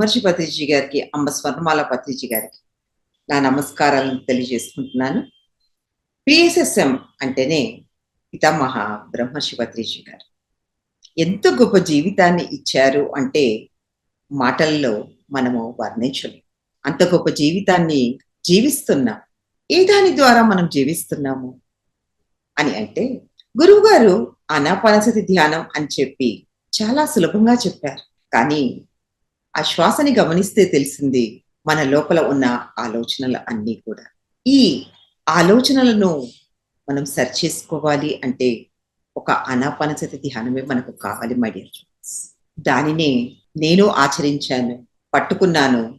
బ్రహ్మర్షి పతిజీ గారికి అమ్మ స్వర్ణమాల పతిజీ గారికి నా నమస్కారాలను తెలియజేసుకుంటున్నాను. పిఎస్ఎస్ఎం అంటేనే పితామహ బ్రహ్మర్షి పత్రిజీ గారు. ఎంత గొప్ప జీవితాన్ని ఇచ్చారు అంటే మాటల్లో మనము వర్ణించలేం. అంత గొప్ప జీవితాన్ని జీవిస్తున్నాం. ఏ దాని ద్వారా మనం జీవిస్తున్నాము? అని అంటే గురువు గారు అనాపానసతి ధ్యానం అని చెప్పి చాలా సులభంగా చెప్పారు. కానీ ఆ శ్వాసని గమనిస్తే తెలిసింది మన లోపల ఉన్న ఆలోచనలు అన్నీ కూడా. ఈ ఆలోచనలను మనం సరి చేసుకోవాలి అంటే ఒక అనాపనసతి ధ్యానమే మనకు కావాలి మై డియర్ దానినే నేను ఆచరించాను పట్టుకున్నాను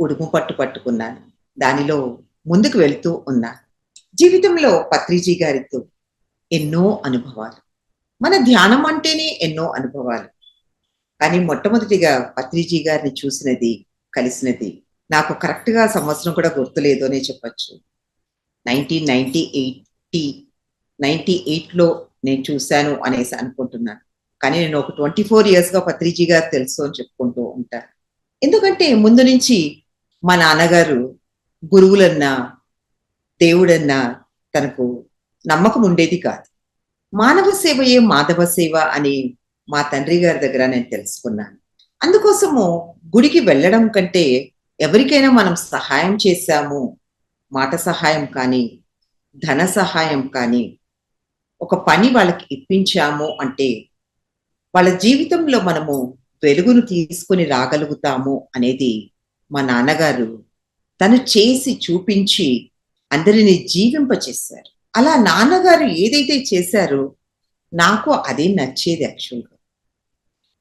ఉడుము పట్టు పట్టుకున్నాను. దానిలో ముందుకు వెళ్తూ ఉన్నాను జీవితంలో పత్రిజీ గారితో ఎన్నో అనుభవాలు. మన ధ్యానం అంటేనే ఎన్నో అనుభవాలు. కానీ మొట్టమొదటిగా పత్రిజీ గారిని చూసినది కలిసినది. నాకు కరెక్ట్గా సంవత్సరం కూడా గుర్తులేదు అనే చెప్పచ్చు. నైన్టీన్ నైన్టీ ఎయిటీ నైన్టీ ఎయిట్లో నేను చూశాను అనేసి అనుకుంటున్నాను. కానీ నేను ఒక ట్వంటీ ఫోర్ ఇయర్స్గా పత్రిజీ గారు తెలుసు అని చెప్పుకుంటూ ఉంటాను ఎందుకంటే ముందు నుంచి మా నాన్నగారు గురువులన్నా దేవుడన్నా తనకు నమ్మకం ఉండేది కాదు. మానవ సేవయే మాధవ సేవ అని మా తండ్రి గారి దగ్గర నేను తెలుసుకున్నాను. అందుకోసము గుడికి వెళ్ళడం కంటే ఎవరికైనా మనం సహాయం చేశాము మాట సహాయం కానీ ధన సహాయం కానీ ఒక పని వాళ్ళకి ఇప్పించాము అంటే వాళ్ళ జీవితంలో మనము వెలుగును తీసుకుని రాగలుగుతాము అనేది మా నాన్నగారు తను చేసి చూపించి అందరిని జీవింపచేశారు. అలా నాన్నగారు ఏదైతే చేశారో నాకు అదే నచ్చేది యాక్చువల్గా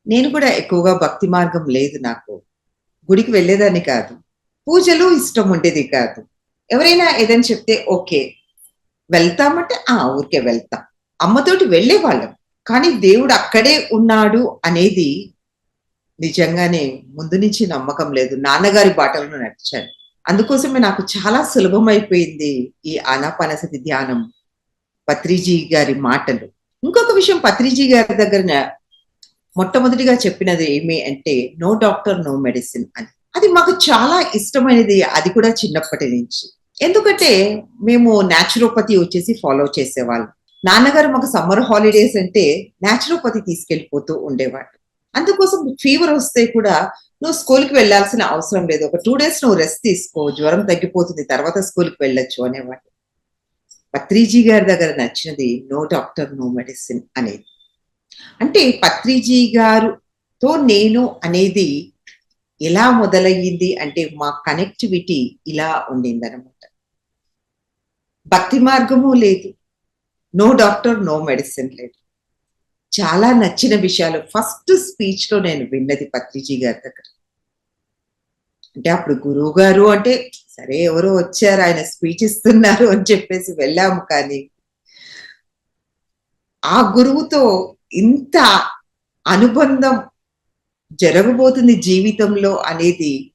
నేను కూడా ఎక్కువగా భక్తి మార్గం లేదు నాకు. గుడికి వెళ్ళేదాన్ని కాదు. పూజలు ఇష్టం ఉండేది కాదు. ఎవరైనా ఏదైనా చెప్తే ఓకే వెళ్తామంటే ఆ ఊరికే వెళ్తాం. అమ్మతోటి వెళ్ళేవాళ్ళం. కానీ దేవుడు అక్కడే ఉన్నాడు అనేది నిజంగానే ముందు నుంచి నమ్మకం లేదు. నాన్నగారి బాటలను నడిచాను. అందుకోసమే నాకు చాలా సులభమైపోయింది ఈ ఆనాపానసతి ధ్యానం. పత్రిజీ గారి మాటలు. ఇంకొక విషయం పత్రిజీ గారి దగ్గర మొట్టమొదటిగా చెప్పినది ఏమి అంటే నో డాక్టర్ నో మెడిసిన్ అని. అది మాకు చాలా ఇష్టమైనది అది కూడా చిన్నప్పటి నుంచి. ఎందుకంటే మేము న్యాచురోపతి వచ్చేసి ఫాలో చేసేవాళ్ళం. నాన్నగారు మాకు సమ్మర్ హాలిడేస్ అంటే న్యాచురోపతి తీసుకెళ్ళిపోతూ ఉండేవాడు అందుకోసం ఫీవర్ వస్తే కూడా నువ్వు స్కూల్కి వెళ్ళాల్సిన అవసరం లేదు. ఒక టూ డేస్ నువ్వు రెస్ట్ తీసుకో. జ్వరం తగ్గిపోతుంది తర్వాత స్కూల్కి వెళ్ళొచ్చు అనేవాడు పత్రిజీ గారి దగ్గర నచ్చినది నో డాక్టర్ నో మెడిసిన్ అనేది. అంటే పత్రిజీ గారుతో నేను అనేది ఎలా మొదలయ్యింది అంటే మా కనెక్టివిటీ ఇలా ఉండిందనమాట భక్తి మార్గము లేదు. నో డాక్టర్ నో మెడిసిన్ లేదు. చాలా నచ్చిన విషయాలు. ఫస్ట్ స్పీచ్లో నేను విన్నది పత్రిజీ గారి దగ్గర. అంటే అప్పుడు గురువు గారు అంటే సరే ఎవరో వచ్చారు ఆయన స్పీచ్ ఇస్తున్నారు అని చెప్పేసి వెళ్ళాము కానీ ఆ గురువుతో ఇంత అనుబంధం జరగబోతుంది జీవితంలో అనేది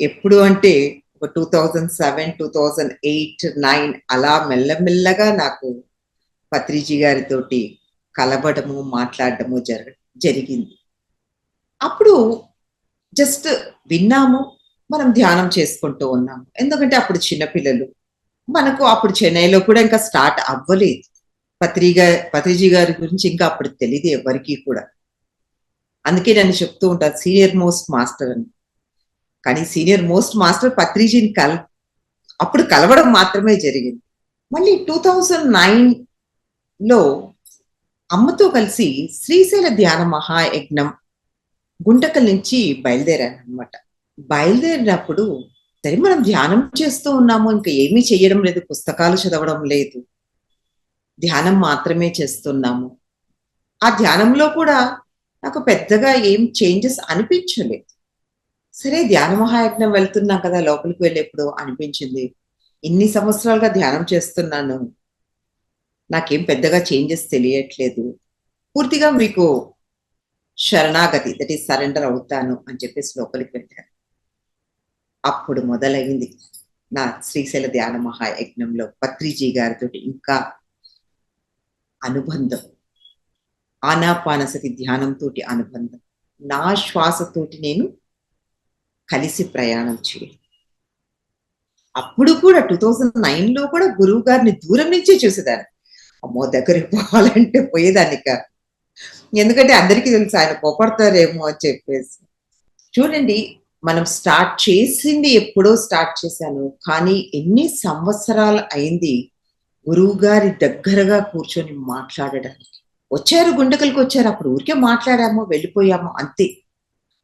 ఎప్పుడు అంటే ఒక two thousand seven two thousand eight nine అలా మెల్లమెల్లగా నాకు పత్రిజీ గారితోటి కలబడము మాట్లాడటము జరగ జరిగింది. అప్పుడు జస్ట్ విన్నాము మనం ధ్యానం చేసుకుంటూ ఉన్నాము. ఎందుకంటే అప్పుడు చిన్నపిల్లలు. మనకు అప్పుడు చెన్నైలో కూడా ఇంకా స్టార్ట్ అవ్వలేదు. పత్రిగా పత్రిజీ గారి గురించి ఇంకా అప్పుడు తెలియదు ఎవరికి కూడా. అందుకే నన్ను చెప్తూ ఉంటారు సీనియర్ మోస్ట్ మాస్టర్ అని. కానీ సీనియర్ మోస్ట్ మాస్టర్ పత్రిజీని కల అప్పుడు కలవడం మాత్రమే జరిగింది. మళ్ళీ టూ థౌజండ్ నైన్లో అమ్మతో కలిసి శ్రీశైల ధ్యాన మహాయజ్ఞం గుంటకల్ నుంచి బయలుదేరాను అనమాట బయలుదేరినప్పుడు సరే మనం ధ్యానం చేస్తూ ఉన్నాము ఇంకా ఏమీ చేయడం లేదు పుస్తకాలు చదవడం లేదు. ధ్యానం మాత్రమే చేస్తున్నాము. ఆ ధ్యానంలో కూడా నాకు పెద్దగా ఏం చేంజెస్ అనిపించలేదు. సరే ధ్యాన మహాయజ్ఞం వెళ్తున్నాం కదా లోపలికి వెళ్ళేప్పుడు అనిపించింది. ఇన్ని సంవత్సరాలుగా ధ్యానం చేస్తున్నాను. నాకేం పెద్దగా చేంజెస్ తెలియట్లేదు. పూర్తిగా మీకు శరణాగతి దట్ ఈస్ సరెండర్ అవుతాను అని చెప్పేసి లోపలికి వెళ్ళాను. అప్పుడు మొదలైంది నా శ్రీశైల ధ్యాన మహాయజ్ఞంలో పత్రిజీ గారితో ఇంకా అనుబంధం. ఆనాపానసతి ధ్యానంతో అనుబంధం. నా శ్వాసతోటి నేను కలిసి ప్రయాణం చేయడం అప్పుడు కూడా టూ థౌజండ్ నైన్లో కూడా గురువు గారిని దూరం నుంచే చూసేదాన్ని. అమ్మో దగ్గరికి పోవాలంటే పోయేదాన్ని కాదు ఎందుకంటే అందరికీ తెలుసు ఆయన కోపడతారేమో అని చెప్పేసి. చూడండి మనం స్టార్ట్ చేసింది ఎప్పుడో స్టార్ట్ చేశాను. కానీ ఎన్ని సంవత్సరాలు అయింది? గురువు గారి దగ్గరగా కూర్చొని మాట్లాడడానికి. వచ్చారు గుండెకల్కి వచ్చారు. అప్పుడు ఊరికే మాట్లాడాము వెళ్ళిపోయాము అంతే.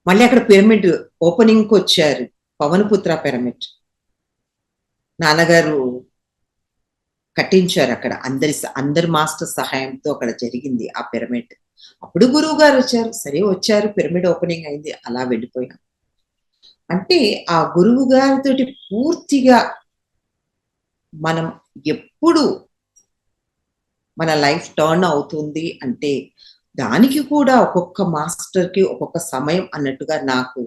మళ్ళీ అక్కడ పిరమిడ్ ఓపెనింగ్ వచ్చారు పవనపుత్ర పిరమిడ్. నాన్నగారు కట్టించారు అక్కడ. అందరి అందరి మాస్టర్ సహాయంతో అక్కడ జరిగింది ఆ పిరమిడ్. అప్పుడు గురువు గారు వచ్చారు. సరే వచ్చారు పిరమిడ్ ఓపెనింగ్ అయింది అలా వెళ్ళిపోయాం. అంటే ఆ గురువు గారితోటి పూర్తిగా మనం ఎప్పుడు మన లైఫ్ టర్న్ అవుతుంది అంటే దానికి కూడా ఒక్కొక్క మాస్టర్కి ఒక్కొక్క సమయం అన్నట్టుగా నాకు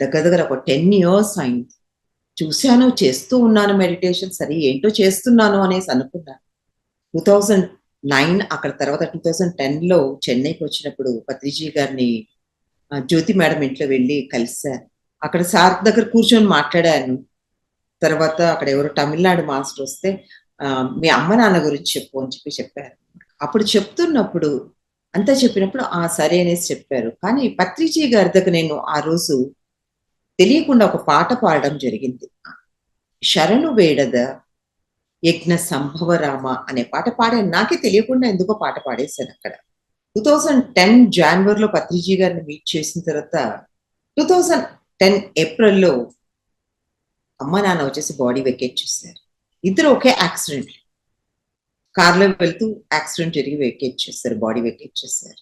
దగ్గర దగ్గర ఒక టెన్ ఇయర్స్ అయింది. చూశాను చేస్తూ ఉన్నాను మెడిటేషన్. సరే ఏంటో చేస్తున్నాను అనేసి అనుకున్నాను టూ థౌజండ్ నైన్ అక్కడ తర్వాత టూ థౌజండ్ టెన్లో చెన్నైకి వచ్చినప్పుడు పత్రిజీ గారిని జ్యోతి మేడం ఇంట్లో వెళ్ళి కలిశాను అక్కడ సార్ దగ్గర కూర్చొని మాట్లాడాను. తర్వాత అక్కడ ఎవరు తమిళనాడు మాస్టర్ వస్తే మీ అమ్మ నాన్న గురించి చెప్పు అని చెప్పి చెప్పారు. అప్పుడు చెప్తున్నప్పుడు అంతా చెప్పినప్పుడు ఆ సరే అనేసి చెప్పారు. కానీ పత్రిజీ గారి దగ్గర నేను ఆ రోజు తెలియకుండా ఒక పాట పాడడం జరిగింది. శరణు వేడద యజ్ఞ సంభవ రామ అనే పాట పాడాను. నాకే తెలియకుండా ఎందుకో పాట పాడేశాను అక్కడ. టూ థౌజండ్ టెన్ జనవరిలో పత్రిజీ గారిని మీట్ చేసిన తర్వాత టూ థౌజండ్ టెన్ ఏప్రిల్లో అమ్మ నాన్న వచ్చేసి బాడీ వెకేట్ చేశారు. ఇద్దరు ఒకే యాక్సిడెంట్ కార్లో వెళ్తూ యాక్సిడెంట్ జరిగి వెకేట్ చేశారు బాడీ వెకేట్ చేశారు.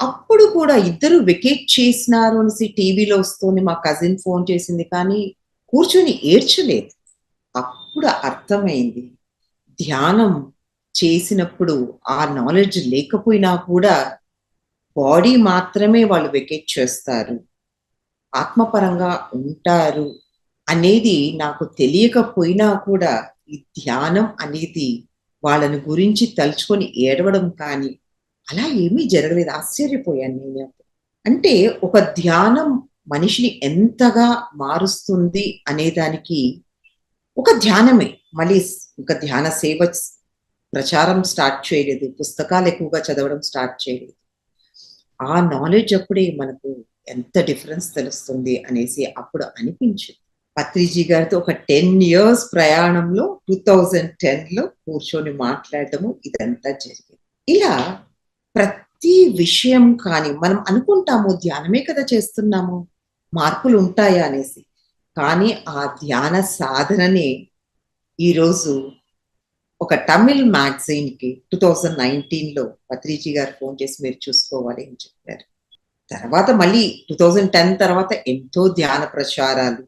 అప్పుడు కూడా ఇద్దరు వెకేట్ చేసినారు అనేసి టీవీలో వస్తుంది. మా కజిన్ ఫోన్ చేసింది కానీ కూర్చొని ఏడ్చలేదు. అప్పుడు అర్థమైంది ధ్యానం చేసినప్పుడు ఆ నాలెడ్జ్ లేకపోయినా కూడా బాడీ మాత్రమే వాళ్ళు వెకేట్ చేస్తారు. ఆత్మపరంగా ఉంటారు. అనేది నాకు తెలియకపోయినా కూడా ఈ ధ్యానం అనేది వాళ్ళని గురించి తలుచుకొని ఏడవడం కానీ అలా ఏమీ జరగలేదు. ఆశ్చర్యపోయాను నేను. అంటే ఒక ధ్యానం మనిషిని ఎంతగా మారుస్తుంది అనేదానికి ఒక ధ్యానమే. మళ్ళీ ఒక ధ్యాన సేవ ప్రచారం స్టార్ట్ చేయలేదు. పుస్తకాలు ఎక్కువగా చదవడం స్టార్ట్ చేయలేదు. ఆ నాలెడ్జ్ అప్పుడే మనకు ఎంత డిఫరెన్స్ తెలుస్తుంది అనేసి అప్పుడు అనిపించింది. పత్రిజీ గారితో ఒక టెన్ ఇయర్స్ ప్రయాణంలో టూ థౌజండ్ టెన్లో కూర్చొని మాట్లాడటము ఇదంతా జరిగింది. ఇలా ప్రతి విషయం కానీ మనం అనుకుంటాము ధ్యానమే కదా చేస్తున్నాము మార్పులు ఉంటాయా అనేసి. కానీ ఆ ధ్యాన సాధననే ఈరోజు ఒక తమిళ్ మ్యాగజైన్కి టూ థౌజండ్ నైన్టీన్లో పత్రిజీ గారు ఫోన్ చేసి మీరు చూసుకోవాలి అని చెప్పారు. తర్వాత మళ్ళీ టూ థౌజండ్ టెన్ తర్వాత ఎంతో ధ్యాన ప్రచారాలు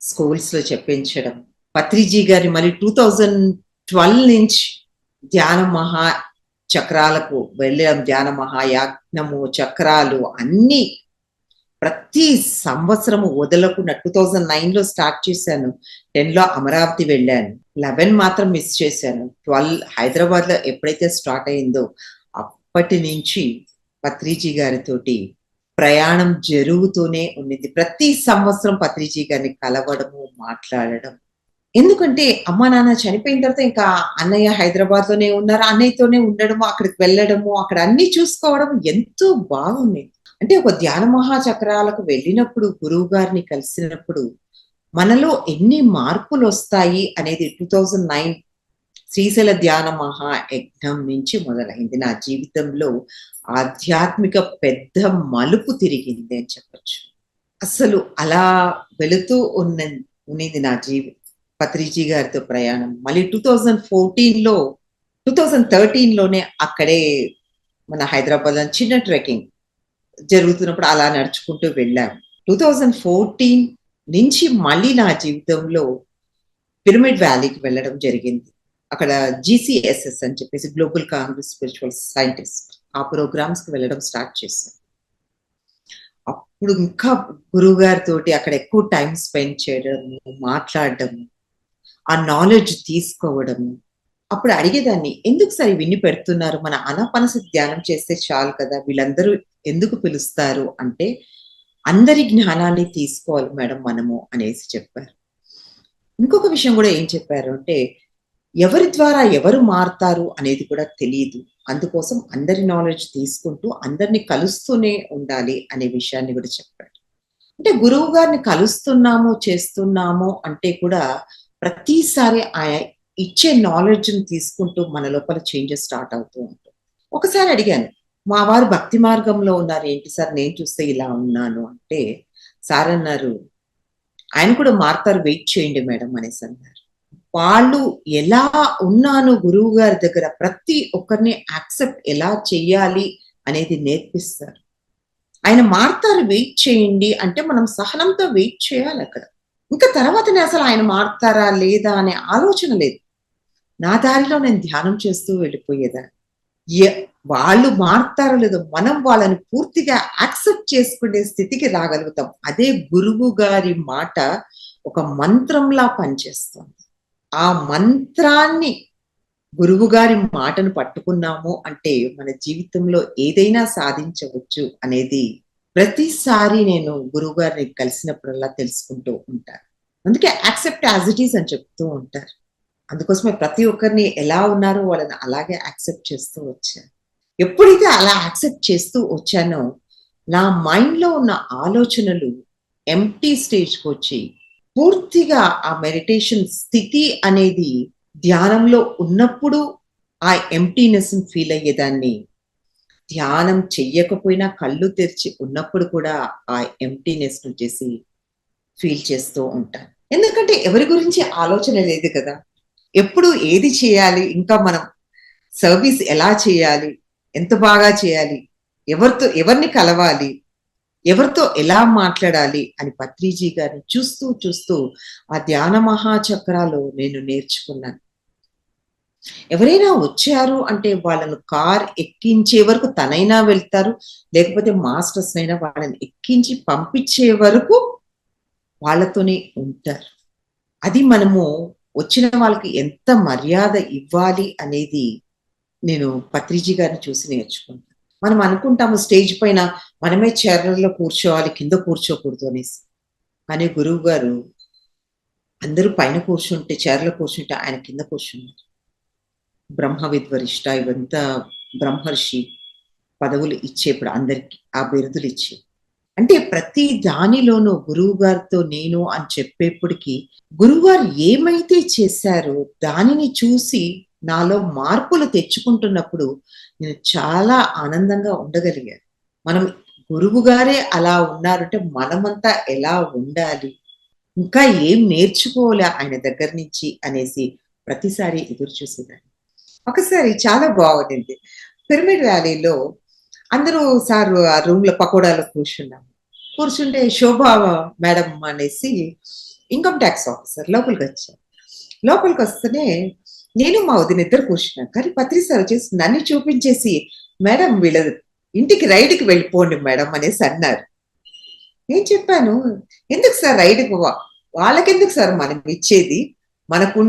స్కూల్స్లో చెప్పించడం. పత్రిజీ గారి మళ్ళీ టూ థౌజండ్ ట్వెల్వ్ నుంచి ధ్యాన మహా చక్రాలకు వెళ్ళడం ధ్యాన మహాయాజ్ఞము చక్రాలు అన్ని ప్రతి సంవత్సరము వదలకుండా టూ థౌజండ్ నైన్లో స్టార్ట్ చేశాను. టెన్లో అమరావతి వెళ్ళాను. లెవెన్ మాత్రం మిస్ చేశాను. ట్వెల్వ్ హైదరాబాద్లో ఎప్పుడైతే స్టార్ట్ అయిందో అప్పటి నుంచి పత్రిజీ గారితోటి ప్రయాణం జరుగుతూనే ఉండింది ప్రతి సంవత్సరం పత్రిజీ గారిని కలవడము మాట్లాడడం. ఎందుకంటే అమ్మ నాన్న చనిపోయిన తర్వాత ఇంకా అన్నయ్య హైదరాబాద్లోనే ఉన్నారు. అన్నయ్యతోనే ఉండడము అక్కడికి వెళ్ళడము అక్కడ అన్ని చూసుకోవడం ఎంతో బాగుంది. అంటే ఒక ధ్యాన మహాచక్రాలకు వెళ్ళినప్పుడు గురువు గారిని కలిసినప్పుడు మనలో ఎన్ని మార్పులు వస్తాయి అనేది టూ థౌజండ్ నైన్ శ్రీశైల ధ్యాన మహా యజ్ఞం నుంచి మొదలైంది. నా జీవితంలో ఆధ్యాత్మిక పెద్ద మలుపు తిరిగింది అని చెప్పచ్చు. అసలు అలా వెళుతూ ఉన్న ఉన్నింది నా జీవి పత్రిజీ గారితో ప్రయాణం. మళ్ళీ టూ థౌజండ్ ఫోర్టీన్లో టూ థౌజండ్ థర్టీన్లోనే అక్కడే మన హైదరాబాద్ చిన్న ట్రెక్కింగ్ జరుగుతున్నప్పుడు అలా నడుచుకుంటూ వెళ్ళాం. టూ థౌజండ్ ఫోర్టీన్ నుంచి మళ్ళీ నా జీవితంలో పిరమిడ్ వ్యాలీకి వెళ్ళడం జరిగింది. అక్కడ జీసీఎస్ఎస్ అని చెప్పేసి గ్లోబల్ కాంగ్రెస్ స్పిరిచువల్ సైంటిస్ట్ ఆ ప్రోగ్రామ్స్కి వెళ్ళడం స్టార్ట్ చేశాను. అప్పుడు ఇంకా గురువు గారితోటి అక్కడ ఎక్కువ టైం స్పెండ్ చేయడము మాట్లాడడము ఆ నాలెడ్జ్ తీసుకోవడము. అప్పుడు అడిగేదాన్ని ఎందుకు సరి విన్ని పెడుతున్నారు? మన అనపనస ధ్యానం చేస్తే చాలు కదా వీళ్ళందరూ ఎందుకు పిలుస్తారు? అంటే అందరి జ్ఞానాన్ని తీసుకోవాలి మేడం మనము అనేసి చెప్పారు. ఇంకొక విషయం కూడా ఏం చెప్పారు అంటే ఎవరి ద్వారా ఎవరు మారుతారు అనేది కూడా తెలియదు అందుకోసం అందరి నాలెడ్జ్ తీసుకుంటూ అందరిని కలుస్తూనే ఉండాలి అనే విషయాన్ని కూడా చెప్పాడు. అంటే గురువు గారిని కలుస్తున్నాము చేస్తున్నాము అంటే కూడా ప్రతిసారి ఆయన ఇచ్చే నాలెడ్జ్ని తీసుకుంటూ మన లోపల చేంజెస్ స్టార్ట్ అవుతూ ఉంటాం ఒకసారి అడిగాను మా వారు భక్తి మార్గంలో ఉన్నారు ఏంటి సార్ నేను చూస్తే ఇలా ఉన్నాను అంటే సార్ అన్నారు ఆయన కూడా మారుతారు వెయిట్ చేయండి మేడం అనేసి అన్నారు. వాళ్ళు ఎలా ఉన్నాను గురువు గారి దగ్గర? ప్రతి ఒక్కరిని యాక్సెప్ట్ ఎలా చెయ్యాలి అనేది నేర్పిస్తారు. ఆయన మారుతారు వెయిట్ చేయండి అంటే మనం సహనంతో వెయిట్ చేయాలి అక్కడ. ఇంకా తర్వాతనే అసలు ఆయన మారుతారా లేదా అనే ఆలోచన లేదు. నా దారిలో నేను ధ్యానం చేస్తూ వెళ్ళిపోయేదాన్ని. వాళ్ళు మారుతారో లేదో మనం వాళ్ళని పూర్తిగా యాక్సెప్ట్ చేసుకునే స్థితికి రాగలుగుతాం. అదే గురువు గారి మాట ఒక మంత్రంలా పనిచేస్తుంది. ఆ మంత్రాన్ని గురువు గారి మాటను పట్టుకున్నాము అంటే మన జీవితంలో ఏదైనా సాధించవచ్చు అనేది ప్రతిసారి నేను గురువు గారిని కలిసినప్పుడల్లా తెలుసుకుంటూ ఉంటాను. అందుకే యాక్సెప్ట్ యాజ్ ఇట్ ఈస్ అని చెప్తూ ఉంటారు. అందుకోసమే ప్రతి ఒక్కరిని ఎలా ఉన్నారో వాళ్ళని అలాగే యాక్సెప్ట్ చేస్తూ వచ్చాను. ఎప్పుడైతే అలా యాక్సెప్ట్ చేస్తూ వచ్చానో నా మైండ్లో ఉన్న ఆలోచనలు ఎంటీ స్టేజ్కి వచ్చి పూర్తిగా ఆ మెడిటేషన్ స్థితి అనేది ధ్యానంలో ఉన్నప్పుడు ఆ ఎంటీనెస్ ఫీల్ అయ్యేదాన్ని. ధ్యానం చెయ్యకపోయినా కళ్ళు తెరిచి ఉన్నప్పుడు కూడా ఆ ఎంటీనెస్ చేసి ఫీల్ చేస్తూ ఉంటాను ఎందుకంటే ఎవరి గురించి ఆలోచన లేదు కదా. ఎప్పుడు ఏది చేయాలి? ఇంకా మనం సర్వీస్ ఎలా చేయాలి? ఎంత బాగా చేయాలి? ఎవరితో ఎవరిని కలవాలి? ఎవరితో ఎలా మాట్లాడాలి అని పత్రిజీ గారిని చూస్తూ చూస్తూ ఆ ధ్యాన మహాచక్రాలు నేను నేర్చుకున్నాను. ఎవరైనా వచ్చారు అంటే వాళ్ళను కార్ ఎక్కించే వరకు తనైనా వెళ్తారు లేకపోతే మాస్టర్స్ అయినా వాళ్ళని ఎక్కించి పంపించే వరకు వాళ్ళతోనే ఉంటారు. అది మనము వచ్చిన వాళ్ళకి ఎంత మర్యాద ఇవ్వాలి అనేది నేను పత్రిజీ గారిని చూసి నేర్చుకున్నాను. మనం అనుకుంటాము స్టేజ్ పైన మనమే చైర్లలో కూర్చోవాలి కింద కూర్చోకూడదు అనేసి. కానీ గురువు గారు అందరూ పైన కూర్చుంటే చైర్లో కూర్చుంటే ఆయన కింద కూర్చున్నారు. బ్రహ్మ విద్వరిష్ట ఇవంతా బ్రహ్మర్షి పదవులు ఇచ్చేప్పుడు అందరికి ఆ బిరుదులు ఇచ్చే. అంటే ప్రతి దానిలోనూ గురువు గారితో నేను అని చెప్పేప్పటికీ గురువుగారు ఏమైతే చేశారో దానిని చూసి నాలో మార్పులు తెచ్చుకుంటున్నప్పుడు నేను చాలా ఆనందంగా ఉండగలిగాను. మనం గురువు గారే అలా ఉన్నారంటే మనమంతా ఎలా ఉండాలి? ఇంకా ఏం నేర్చుకోలే ఆయన దగ్గర నుంచి అనేసి ప్రతిసారి ఎదురు చూసేదాన్ని. ఒకసారి చాలా బాగుండింది. పిరమిడ్ వ్యాలీలో అందరూ సార్ ఆ రూమ్లో పకోడాలో కూర్చున్నాం. కూర్చుంటే శోభ మేడం అనేసి ఇన్కమ్ ట్యాక్స్ ఆఫీసర్ లోపలికి వచ్చారు లోపలికి వస్తేనే నేను మా వదిన ఇద్దరు కూర్చున్నాను కానీ పత్రి సార్ వచ్చేసి నన్ను చూపించేసి మేడం వీళ్ళ ఇంటికి రైడ్కి వెళ్ళిపోండి మేడం అనేసి అన్నారు. నేను చెప్పాను ఎందుకు సార్ రైడ్కి వాళ్ళకెందుకు సార్ మనం ఇచ్చేది? మనకు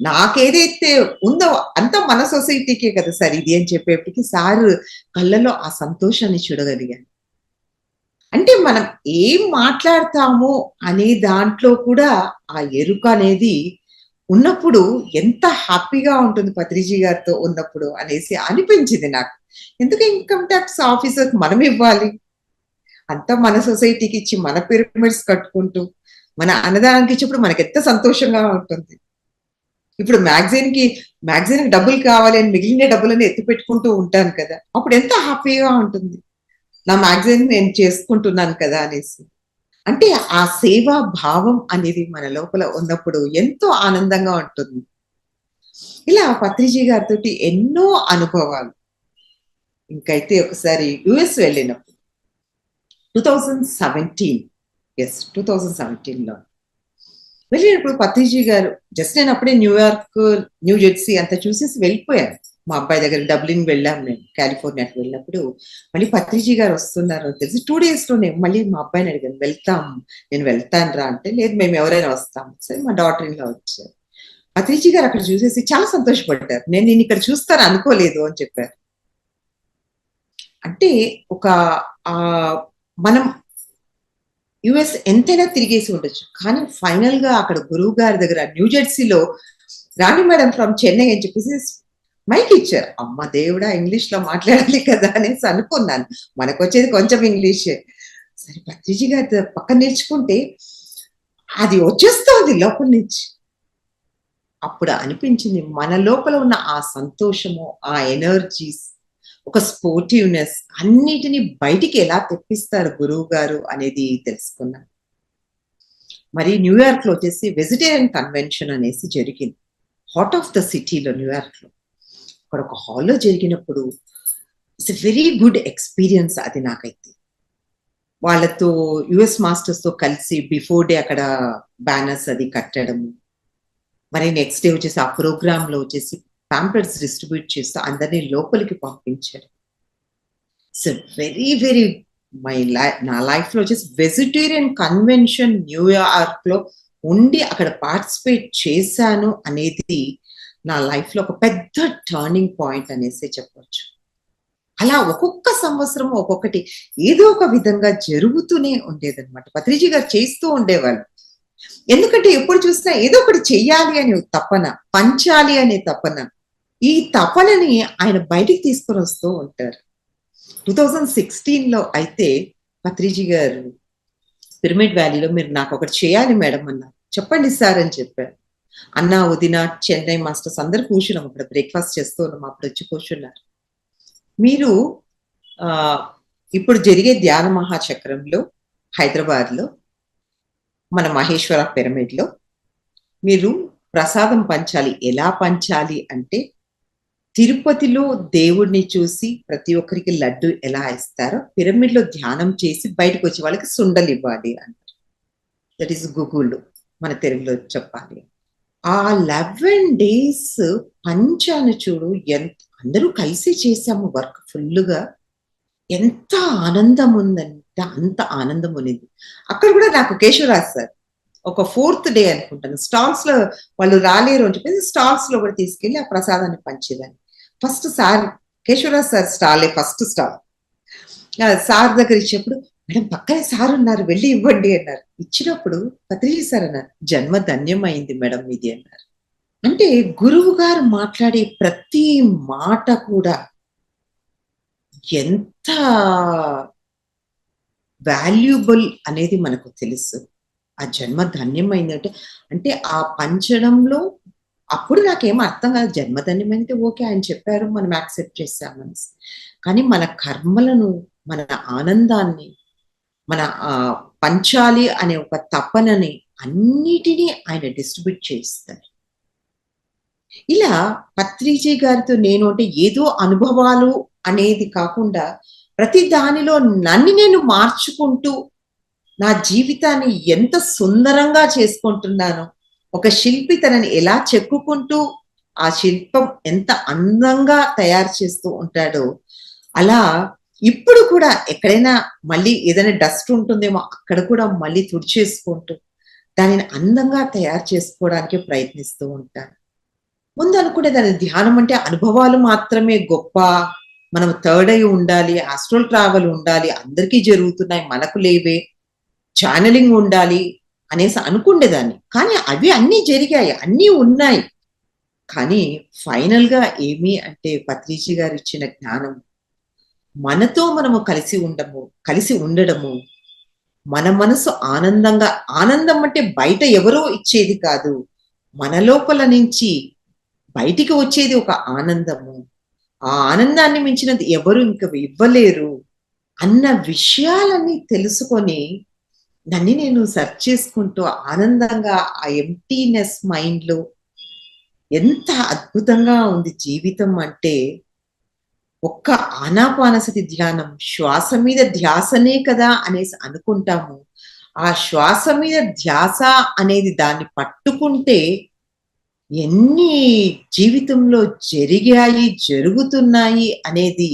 నాకేదైతే ఉందో అంత మన సొసైటీకే కదా సార్ ఇది అని చెప్పేప్పటికి సార్ కళ్ళలో ఆ సంతోషాన్ని చూడగలిగాను అంటే మనం ఏం మాట్లాడతామో అనే దాంట్లో కూడా ఆ ఎరుక అనేది ఉన్నప్పుడు ఎంత హ్యాపీగా ఉంటుంది పత్రిజీ గారితో ఉన్నప్పుడు అనేసి అనిపించింది నాకు. ఎందుకు ఇన్కమ్ ట్యాక్స్ ఆఫీసర్ మనం ఇవ్వాలి? అంతా మన సొసైటీకి ఇచ్చి మన పిరమిడ్స్ కట్టుకుంటూ మన అన్నదానానికి ఇచ్చినప్పుడు మనకి ఎంత సంతోషంగా ఉంటుంది. ఇప్పుడు మ్యాగజైన్కి మ్యాగజైన్ డబ్బులు కావాలి అని మిగిలిన డబ్బులని ఎత్తి పెట్టుకుంటూ ఉంటాను కదా అప్పుడు ఎంత హ్యాపీగా ఉంటుంది? నా మ్యాగజైన్ నేను చేసుకుంటున్నాను కదా అనేసి. అంటే ఆ సేవా భావం అనేది మన లోపల ఉన్నప్పుడు ఎంతో ఆనందంగా ఉంటుంది. ఇలా పత్రిజీ గారితో ఎన్నో అనుభవాలు. ఇంకైతే ఒకసారి యుఎస్ వెళ్ళినప్పుడు. Two thousand seventeen. Yes two thousand సెవెంటీన్లో. వెళ్ళినప్పుడు పత్రిజీ గారు జస్ట్ నేను అప్పుడే న్యూయార్క్ న్యూ జెర్సీ అంతా చూసేసి వెళ్ళిపోయాను. మా అబ్బాయి దగ్గర డబ్లిన్ వెళ్ళాం మేము కాలిఫోర్నియాకి వెళ్ళినప్పుడు. మళ్ళీ పత్రిజీ గారు వస్తున్నారు తెలిసి. టూ డేస్లోనే మళ్ళీ మా అబ్బాయిని అడిగాను వెళ్తాం నేను వెళ్తాను రా అంటే లేదు మేము ఎవరైనా వస్తాం. సరే మా డాటర్ ఇన్లో వచ్చారు. పత్రిజీ గారు అక్కడ చూసేసి చాలా సంతోషపడ్డారు. నేను నేను ఇక్కడ చూస్తాను అనుకోలేదు అని చెప్పారు. అంటే ఒక ఆ మనం యుఎస్ ఎంతైనా తిరిగేసి ఉండొచ్చు. కానీ ఫైనల్గా అక్కడ గురువు గారి దగ్గర న్యూ జెర్సీలో రాణి మేడం ఫ్రమ్ చెన్నై అని చెప్పేసి మైక్ ఇచ్చారు. అమ్మ దేవుడా ఇంగ్లీష్లో మాట్లాడాలి కదా అనేసి అనుకున్నాను. మనకు వచ్చేది కొంచెం ఇంగ్లీష్. సరే పత్రిజీ గారి పక్కన నేర్చుకుంటే అది వచ్చేస్తుంది లోపల నుంచి. అప్పుడు అనిపించింది మన లోపల ఉన్న ఆ సంతోషము ఆ ఎనర్జీస్ ఒక స్పోర్టివ్నెస్ అన్నిటిని బయటికి ఎలా తెప్పిస్తారు గురువు గారు అనేది తెలుసుకున్నాను మరి న్యూయార్క్లో వచ్చేసి వెజిటేరియన్ కన్వెన్షన్ అనేసి జరిగింది. హార్ట్ ఆఫ్ ద సిటీలో న్యూయార్క్ అక్కడ ఒక హాల్లో జరిగినప్పుడు ఇట్స్ వెరీ గుడ్ ఎక్స్పీరియన్స్ అది నాకైతే. వాళ్ళతో యుఎస్ మాస్టర్స్తో కలిసి బిఫోర్ డే అక్కడ బ్యానర్స్ అది కట్టడము. మరి నెక్స్ట్ డే వచ్చేసి ఆ ప్రోగ్రామ్లో వచ్చేసి ప్యాంపర్స్ డిస్ట్రిబ్యూట్ చేస్తూ అందరినీ లోపలికి పంపించారు. It's very very my life నా లైఫ్లో వచ్చేసి వెజిటేరియన్ కన్వెన్షన్ న్యూయార్క్లో ఉండి అక్కడ పార్టిసిపేట్ చేశాను అనేది నా లైఫ్లో ఒక పెద్ద టర్నింగ్ పాయింట్ అనేసి చెప్పవచ్చు అలా ఒక్కొక్క సంవత్సరం ఒక్కొక్కటి ఏదో ఒక విధంగా జరుగుతూనే ఉండేదన్నమాట. పత్రిజీ గారు చేస్తూ ఉండేవాళ్ళు. ఎందుకంటే ఎప్పుడు చూసినా ఏదో ఒకటి చెయ్యాలి అనే తపన పంచాలి అనే తపన ఈ తపనని ఆయన బయటికి తీసుకొని వస్తూ ఉంటారు. టూ థౌజండ్ సిక్స్టీన్లో అయితే పత్రిజీ గారు పిరమిడ్ వ్యాలీలో మీరు నాకు ఒకటి చేయాలి మేడం అన్నారు. చెప్పండి సార్ అని చెప్పారు. అన్న ఉదిన చెన్నై మాస్టర్స్ అందరు కూర్చున్నాం అప్పుడు బ్రేక్ఫాస్ట్ చేస్తూ ఉన్నాం. అప్పుడు వచ్చి కూర్చున్నారు. మీరు ఆ ఇప్పుడు జరిగే ధ్యాన మహాచక్రంలో హైదరాబాద్లో మన మహేశ్వర పిరమిడ్లో మీరు ప్రసాదం పంచాలి. ఎలా పంచాలి అంటే తిరుపతిలో దేవుడిని చూసి ప్రతి ఒక్కరికి లడ్డు ఎలా ఇస్తారో పిరమిడ్లో ధ్యానం చేసి బయటకు వచ్చే వాళ్ళకి సుండలు ఇవ్వాలి అంటారు దట్ ఈస్ గూగుల్ మన తెలుగులో చెప్పాలి. ఆ లెవెన్ డేస్ పంచాను చూడు ఎంత అందరూ కలిసి చేసాము వర్క్ ఫుల్గా ఎంత ఆనందం ఉందంటే అంత ఆనందం ఉన్నది అక్కడ కూడా నాకు కేశవరాజ్ సార్ ఒక ఫోర్త్ డే అనుకుంటాను. స్టాల్స్లో వాళ్ళు రాలేరు అని చెప్పేసి స్టాల్స్లో కూడా తీసుకెళ్ళి ఆ ప్రసాదాన్ని పంచేదాన్ని. ఫస్ట్ సార్ కేశవరాజ్ సార్ స్టాలే ఫస్ట్ స్టాల్. సార్ దగ్గర ఇచ్చేప్పుడు మేడం పక్కనే సార్ ఉన్నారు వెళ్ళి ఇవ్వండి అన్నారు. ఇచ్చినప్పుడు పత్రిజీ సార్ అన్నారు జన్మ ధన్యం అయింది మేడం ఇది అన్నారు. అంటే గురువు గారు మాట్లాడే ప్రతి మాట కూడా ఎంత వాల్యుబుల్ అనేది మనకు తెలుసు. ఆ జన్మ ధన్యమైందంటే అంటే ఆ పంచడంలో అప్పుడు నాకేం అర్థం కాదు. జన్మధన్యమైతే ఓకే ఆయన చెప్పారు మనం యాక్సెప్ట్ చేసామని కానీ మన కర్మలను మన ఆనందాన్ని మన పంచాలి అనే ఒక తపనని అన్నిటినీ ఆయన డిస్ట్రిబ్యూట్ చేస్తారు ఇలా పత్రిజీ గారితో నేను అంటే ఏదో అనుభవాలు అనేది కాకుండా ప్రతి దానిలో నన్ను నేను మార్చుకుంటూ నా జీవితాన్ని ఎంత సుందరంగా చేసుకుంటున్నాను ఒక శిల్పి తనని ఎలా చెక్కుకుంటూ ఆ శిల్పం ఎంత అందంగా తయారు చేస్తూ ఉంటాడో అలా ఇప్పుడు కూడా ఎక్కడైనా మళ్ళీ ఏదైనా డస్ట్ ఉంటుందేమో అక్కడ కూడా మళ్ళీ తుడిచేసుకుంటూ దానిని అందంగా తయారు చేసుకోవడానికి ప్రయత్నిస్తూ ఉంటాను. ముందు అనుకునే దాని ధ్యానం అంటే అనుభవాలు మాత్రమే గొప్ప. మనం థర్డ్ అయి ఉండాలి ఆస్ట్రల్ ట్రావెల్ ఉండాలి అందరికీ జరుగుతున్నాయి మనకు లేవే ఛానలింగ్ ఉండాలి అనేసి అనుకుండేదాన్ని కానీ అవి అన్నీ జరిగాయి అన్నీ ఉన్నాయి. కానీ ఫైనల్గా ఏమి అంటే పత్రిజీ గారు ఇచ్చిన జ్ఞానం మనతో మనము కలిసి ఉండము కలిసి ఉండడము. మన మనసు ఆనందంగా ఆనందం అంటే బయట ఎవరో ఇచ్చేది కాదు. మన లోపల నుంచి బయటికి వచ్చేది ఒక ఆనందము. ఆ ఆనందాన్ని మించినది ఎవరు ఇంకా ఇవ్వలేరు అన్న విషయాలన్నీ తెలుసుకొని నన్ను నేను సెర్చ్ చేసుకుంటూ ఆనందంగా ఆ ఎంటీనెస్ మైండ్లో ఎంత అద్భుతంగా ఉంది జీవితం అంటే ఒక్క ఆనాపానసతి ధ్యానం శ్వాస మీద ధ్యాసనే కదా అనేసి అనుకుంటాము. ఆ శ్వాస మీద ధ్యాస అనేది దాన్ని పట్టుకుంటే ఎన్ని జీవితంలో జరిగాయి జరుగుతున్నాయి అనేది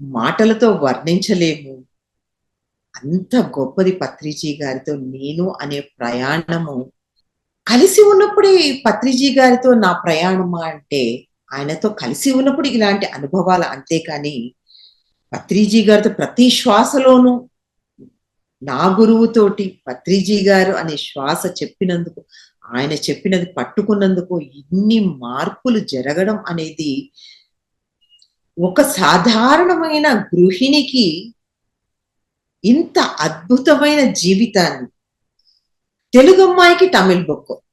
మాటలతో వర్ణించలేము. అంత గొప్పది పత్రిజీ గారితో నేను అనే ప్రయాణము కలిసి ఉన్నప్పుడే పత్రిజీ గారితో నా ప్రయాణమా అంటే ఆయనతో కలిసి ఉన్నప్పుడు ఇలాంటి అనుభవాలు అంతేకాని పత్రిజీ గారితో ప్రతి శ్వాసలోనూ నా గురువుతోటి పత్రిజీ గారు అనే శ్వాస చెప్పినందుకు ఆయన చెప్పినది పట్టుకున్నందుకు ఇన్ని మార్పులు జరగడం అనేది ఒక సాధారణమైన గృహిణికి ఇంత అద్భుతమైన జీవితాన్ని. తెలుగు అమ్మాయికి తమిళ్ బుక్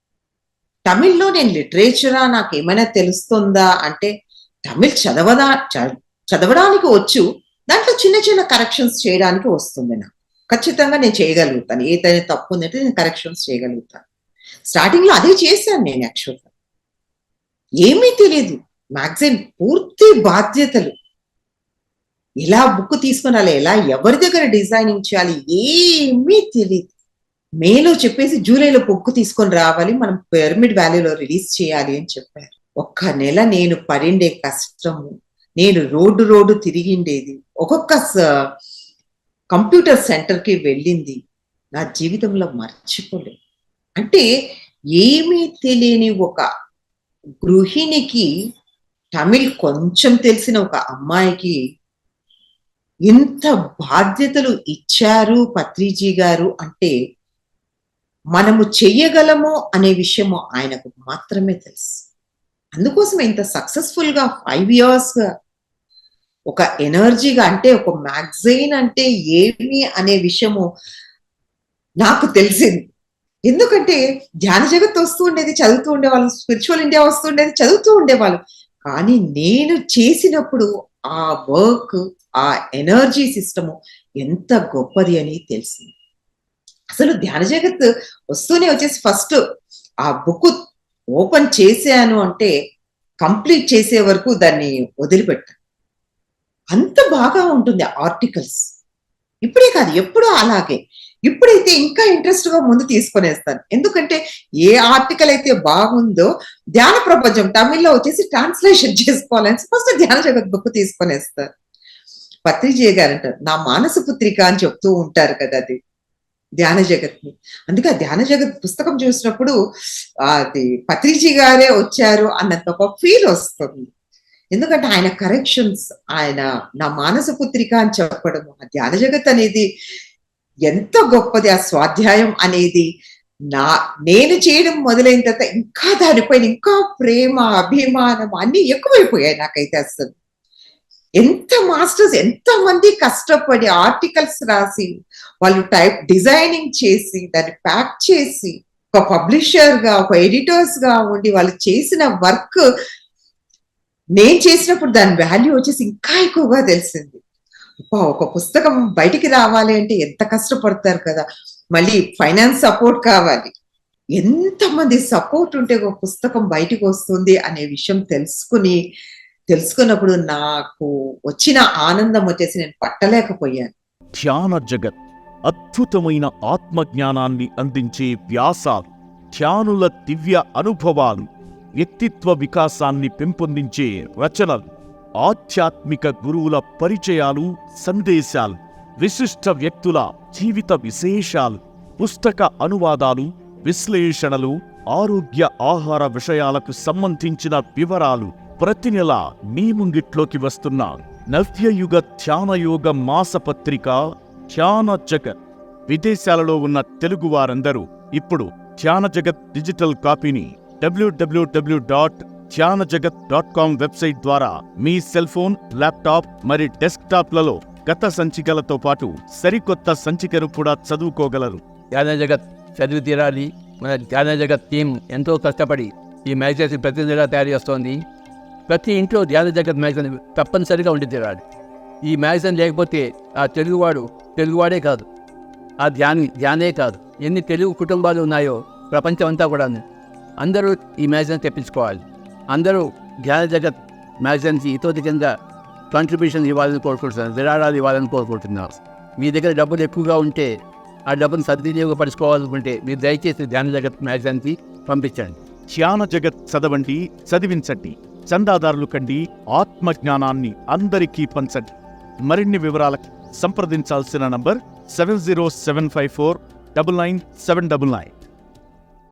తమిళ్ళో నేను లిటరేచరా నాకు ఏమైనా తెలుస్తుందా? అంటే తమిళ్ చదవదా? చదవడానికి వచ్చు. దాంట్లో చిన్న చిన్న కరెక్షన్స్ చేయడానికి వస్తుంది నాకు. ఖచ్చితంగా నేను చేయగలుగుతాను. ఏదైనా తప్పు ఉందంటే నేను కరెక్షన్స్ చేయగలుగుతాను. స్టార్టింగ్లో అదే చేశాను నేను యాక్చువల్గా. ఏమీ తెలియదు మ్యాగజైన్ పూర్తి బాధ్యతలు. ఎలా బుక్ తీసుకునాలి ఎలా ఎవరి దగ్గర డిజైనింగ్ చేయాలి ఏమీ తెలియదు మేలో చెప్పేసి జూలైలో బుక్ తీసుకొని రావాలి మనం పిరమిడ్ వ్యాలీలో రిలీజ్ చేయాలి అని చెప్పారు. ఒక్క నెల నేను పడిండే కష్టము నేను రోడ్డు రోడ్డు తిరిగిండేది ఒక్కొక్క కంప్యూటర్ సెంటర్కి వెళ్ళింది నా జీవితంలో మర్చిపోలేదు అంటే ఏమీ తెలియని ఒక గృహిణికి తమిళ్ కొంచెం తెలిసిన ఒక అమ్మాయికి ఇంత బాధ్యతలు ఇచ్చారు పత్రిజీ గారు అంటే మనము చెయ్యగలము అనే విషయము ఆయనకు మాత్రమే తెలుసు. అందుకోసం ఇంత సక్సెస్ఫుల్గా ఫైవ్ ఇయర్స్గా ఒక ఎనర్జీగా అంటే ఒక మ్యాగజైన్ అంటే ఏమి అనే విషయము నాకు తెలిసింది. ఎందుకంటే ధ్యాన జగత్ వస్తూ ఉండేది చదువుతూ ఉండేవాళ్ళు స్పిరిచువల్ ఇండియా వస్తూ ఉండేది చదువుతూ ఉండేవాళ్ళు. కానీ నేను చేసినప్పుడు ఆ వర్క్ ఆ ఎనర్జీ సిస్టము ఎంత గొప్పది అని తెలిసింది. అసలు ధ్యాన జగత్ వస్తూనే వచ్చేసి ఫస్ట్ ఆ బుక్ ఓపెన్ చేశాను అంటే కంప్లీట్ చేసే వరకు దాన్ని వదిలిపెట్టాను. అంత బాగా ఉంటుంది ఆర్టికల్స్ ఇప్పుడే కాదు ఎప్పుడూ అలాగే. ఇప్పుడైతే ఇంకా ఇంట్రెస్ట్గా ముందు తీసుకొనేస్తాను. ఎందుకంటే ఏ ఆర్టికల్ అయితే బాగుందో ధ్యాన ప్రపంచం తమిళ్ళో వచ్చేసి ట్రాన్స్లేషన్ చేసుకోవాలని ఫస్ట్ ధ్యాన జగత్ బుక్ తీసుకొనేస్తారు పత్రిజయ గారు అంటారు నా మానస పుత్రిక అని చెప్తూ ఉంటారు కదా అది. ధ్యాన జగత్ని. అందుకే ఆ ధ్యాన జగత్ పుస్తకం చూసినప్పుడు అది పత్రిజీ గారే వచ్చారు అన్నంత ఒక ఫీల్ వస్తుంది. ఎందుకంటే ఆయన కరెక్షన్స్ ఆయన నా మానస పుత్రిక అని చెప్పడం ఆ ధ్యాన జగత్ అనేది ఎంత గొప్పది ఆ స్వాధ్యాయం అనేది నా నేను చేయడం మొదలైన తర్వాత ఇంకా దానిపైన ఇంకా ప్రేమ అభిమానం అన్ని ఎక్కువైపోయాయి నాకైతే అసలు ఎంత మాస్టర్స్ ఎంత మంది కష్టపడి ఆర్టికల్స్ రాసి వాళ్ళు టైప్ డిజైనింగ్ చేసి దాన్ని ప్యాక్ చేసి ఒక పబ్లిషర్గా ఒక ఎడిటర్స్గా ఉండి వాళ్ళు చేసిన వర్క్ నేను చేసినప్పుడు దాని వాల్యూ వచ్చేసి ఇంకా ఎక్కువగా తెలిసింది. ఒక పుస్తకం బయటికి రావాలి అంటే ఎంత కష్టపడతారు కదా. మళ్ళీ ఫైనాన్స్ సపోర్ట్ కావాలి. ఎంతమంది సపోర్ట్ ఉంటే ఒక పుస్తకం బయటికి వస్తుంది అనే విషయం తెలుసుకుని తెలుసుకున్నప్పుడు నాకు వచ్చిన ఆనందం వచ్చేసి నేను పట్టలేకపోయాను. ధ్యాన జగత్ అద్భుతమైన ఆత్మజ్ఞానాన్ని అందించే వ్యాసాలు ధ్యానుల దివ్య అనుభవాలు వ్యక్తిత్వ వికాసాన్ని పెంపొందించే రచనలు ఆధ్యాత్మిక గురువుల పరిచయాలు సందేశాలు విశిష్ట వ్యక్తుల జీవిత విశేషాలు పుస్తక అనువాదాలు విశ్లేషణలు ఆరోగ్య ఆహార విషయాలకు సంబంధించిన వివరాలు ప్రతి నెల మీ ముంగిట్లోకి వస్తున్న నవ్యయుగ ధ్యానయోగ మాసపత్రిక ధ్యాన జగత్ విదేశాలలో ఉన్న తెలుగు వారందరూ ఇప్పుడు ధ్యాన జగత్ డిజిటల్ కాపీని డబ్ల్యూడబ్ల్యూడబ్ల్యూ డాట్ ధ్యాన జగత్ డాట్ కామ్ వెబ్సైట్ ద్వారా మీ సెల్ ఫోన్ ల్యాప్టాప్ మరి డెస్క్టాప్లలో గత సంచికలతో పాటు సరికొత్త సంచికను కూడా చదువుకోగలరు. ధ్యాన జగత్ చదివి తీరాలి. మన ధ్యాన జగత్ టీం ఎంతో కష్టపడి ఈ మ్యాచెస్ ప్రతి నెలా తయారు చేస్తోంది. ప్రతి ఇంట్లో ధ్యాన జగత్ మ్యాగజైన్ తప్పనిసరిగా ఉండి తీరాలి ఈ మ్యాగజైన్ లేకపోతే ఆ తెలుగువాడు తెలుగువాడే కాదు. ఆ ధ్యాని ధ్యానే కాదు. ఎన్ని తెలుగు కుటుంబాలు ఉన్నాయో ప్రపంచం అంతా కూడా అందరూ ఈ మ్యాగజైన్ తెప్పించుకోవాలి. అందరూ ధ్యాన జగత్ మ్యాగజైన్కి ఇతోధికంగా కింద కాంట్రిబ్యూషన్ ఇవ్వాలని కోరుకుంటున్నారు. విరాళాలు ఇవ్వాలని కోరుకుంటున్నారు. మీ దగ్గర డబ్బులు ఎక్కువగా ఉంటే ఆ డబ్బును సద్వినియోగపరచుకోవాలనుకుంటే మీరు దయచేసి ధ్యాన జగత్ మ్యాగజైన్కి పంపించండి. ధ్యాన జగత్ చదవండి చదివించండి. చందాదారులు కండి ఆత్మజ్ఞానాన్ని అందరికీ పంచండి. మరిన్ని వివరాలకు సంప్రదించాల్సిన number seven zero seven five four double nine seven double nine.